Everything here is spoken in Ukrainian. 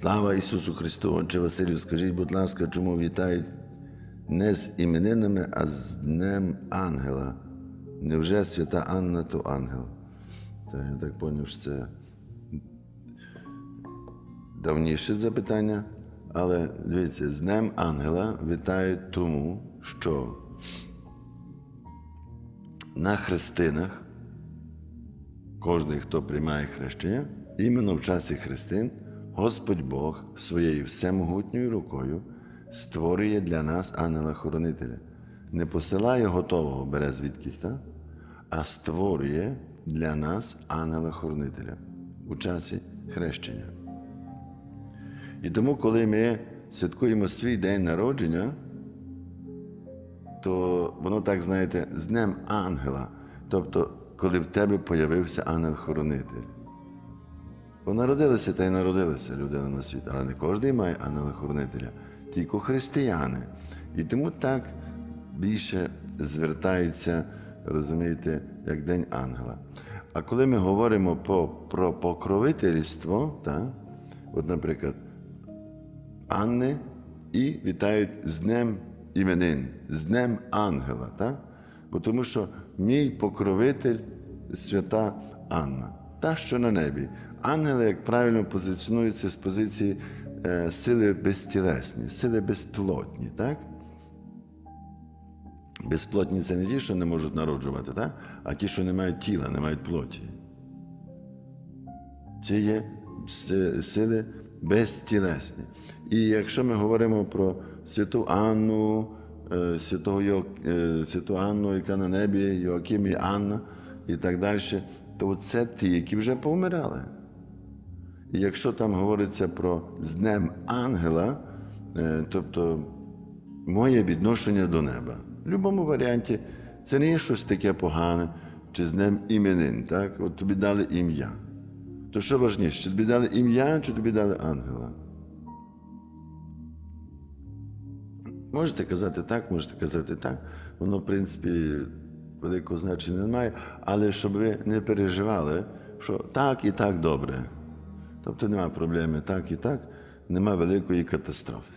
Слава Ісусу Христу! Отче Василю, скажіть, будь ласка, чому вітають не з іменинами, а з Днем Ангела? Невже свята Анна то ангел? Та я так зрозумів, що це давніше запитання, але дивіться, з Днем Ангела вітають тому, що на хрестинах кожен, хто приймає хрещення, іменно в часі хрестин, Господь Бог своєю всемогутньою рукою створює для нас ангела-хоронителя. Не посилає готового, бере звідкись, так? а створює для нас ангела-хоронителя у часі хрещення. І тому, коли ми святкуємо свій день народження, то воно так, знаєте, з Днем ангела. Тобто, коли в тебе появився ангел-хоронитель. Бо народилися та й народилися людина на світ, але не кожен має ангела-хоронителя, тільки християни. І тому так більше звертаються, розумієте, як День ангела. А коли ми говоримо по, про покровительство, так, от, наприклад, Анни і вітають з Днем іменин, з Днем Ангела. Так? Бо тому що мій покровитель свята Анна, та, що на небі. Ангели, як правильно позиціонуються з позиції е, сили безтілесні, сили безплотні. Так? Безплотні це не ті, що не можуть народжувати, так? а ті, що не мають тіла, не мають плоті. Це є сили безтілесні. І якщо ми говоримо про святу Анну, е, святого Йо... е, святу Анну, яка на небі, Йоаким і Анна і так далі, то це ті, які вже повмирали. І якщо там говориться про з Днем Ангела, е, тобто моє відношення до неба. В будь-якому варіанті це не є щось таке погане, чи з Днем іменин. Так? От тобі дали ім'я. То що важніше, чи тобі дали ім'я, чи тобі дали ангела? Можете казати так, можете казати так. Воно, в принципі, великого значення немає, але щоб ви не переживали, що так і так добре. Тобто немає проблеми так і так, немає великої катастрофи.